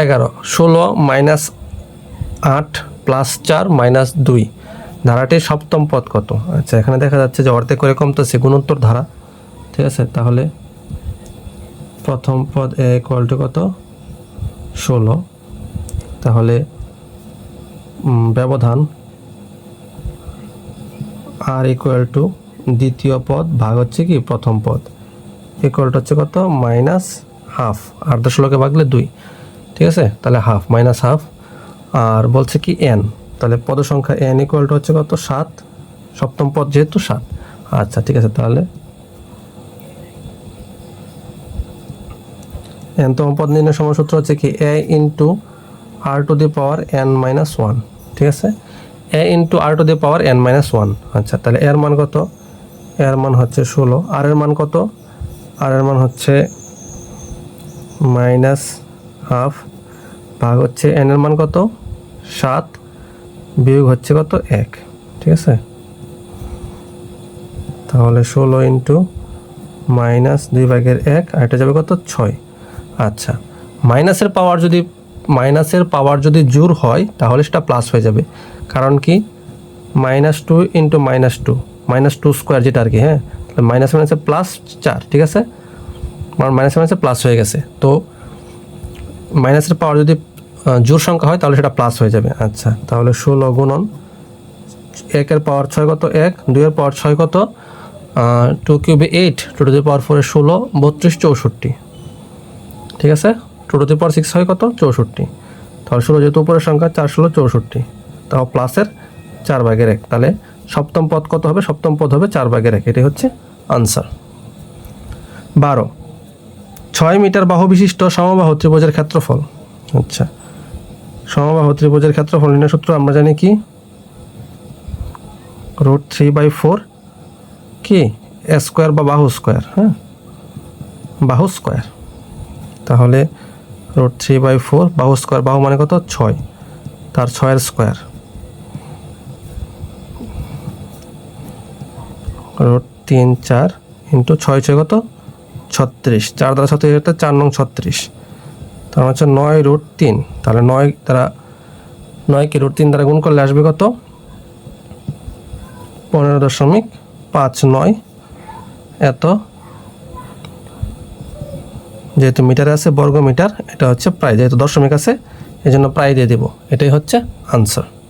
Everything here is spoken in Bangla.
এগারো, ষোলো মাইনাস আট প্লাস চার মাইনাস দুই। ধারাটির সপ্তম পদ কত? আচ্ছা এখানে দেখা যাচ্ছে যে অর্ধেক করে কমতেছে গুণোত্তর ধারা। ঠিক আছে, তাহলে প্রথম পদ ইকুয়াল টু কত? ষোলো। তাহলে ব্যবধান আর ইকুয়াল টু দ্বিতীয় পদ ভাগ হচ্ছে কি? প্রথম পদ। ইকুয়াল টু হচ্ছে কত? Minus half. আর দশ ষোলোকে ভাগলে দুই। ঠিক আছে? তাহলে হাফ মাইনাস হাফ আর বলছে কি এন তাহলে পদ সংখ্যা এন ইকুয়াল টু হচ্ছে কত? সাত। সপ্তম পদ যেহেতু সাত। আচ্ছা ঠিক আছে, তাহলে এন তম পদ নির্ণয় সমসূত্র হচ্ছে কি? A into r to the power n minus one ঠিক আছে? A into r to the power n minus one আচ্ছা তাহলে এর মান কত? এর মান হচ্ছে ষোলো। আর এর মান কত? আর এর মান হচ্ছে মাইনাস হাফ ভাগ হচ্ছে এন এর মান কত? সাত বিয়োগ হচ্ছে কত? এক। ঠিক আছে? তাহলে ষোলো ইন্টু মাইনাস দুই ভাগের এক, আর এটা যাবে কত? ছয়। আচ্ছা মাইনাসের পাওয়ার যদি, মাইনাসের পাওয়ার যদি জোর হয়, তাহলে সেটা প্লাস হয়ে যাবে। কারণ কি? Minus two into minus two. Minus two square যেটা আর কি হ্যাঁ? মাইনাস মাইনাসে প্লাস চার, ঠিক আছে? মাইনাস মাইনাসে প্লাস হয়ে গেছে। তো মাইনাসের পাওয়ার যদি জোর সংখ্যা হয়, তাহলে সেটা প্লাস হয়ে যাবে। আচ্ছা তাহলে ষোলো গুণন, একের পাওয়ার ছয় কত? এক, দুইয়ের পাওয়ার ছয় কত? Two কিউবে eight two to the power ফোরে ষোলো, বত্রিশ, চৌষট্টি। ঠিক আছে? Two to the power six হয় কত? চৌষট্টি। তাহলে ষোলো যেহেতু উপরের সংখ্যা, চার ষোলো, চৌষট্টি। তাও প্লাসের চার ভাগের এক। তাহলে সপ্তম পদ কত হবে? সপ্তম পদ হবে চার ভাগের এক। এটাই হচ্ছে আনসার বারো। ছয় মিটার বাহু বিশিষ্ট সমবাহু ত্রিভুজের ক্ষেত্রফল। আচ্ছা। সমবাহু ত্রিভুজের ক্ষেত্রফল নির্ণয় সূত্র আমরা জানি কি? রুট থ্রি বাই ফোর কি? স্কোয়ার বা বাহু স্কোয়ার হ্যাঁ? বাহু স্কোয়ার। তাহলে রুট থ্রি বাই ফোর বাহু স্কোয়ার, বাহু মানে কত? ছয়। তার ছয়ের স্কোয়ার। রুট তিন চার ইন্টু ছয় ছয় কত? ছত্রিশ। চার দ্বারা ছত্রিশ হচ্ছে চার নং ছত্রিশ। তার মানে হচ্ছে নয় রুট তিন। তাহলে নয় দ্বারা, নয়কে রুট তিন দ্বারা গুণ করলে আসবে কত? পনেরো দশমিক পাঁচ নয়। এত। যেহেতু মিটারে আছে বর্গ মিটার এটা হচ্ছে প্রায়, যেহেতু দশমিক আছে এই জন্য প্রায় দিয়ে দেবো। এটাই হচ্ছে আনসার।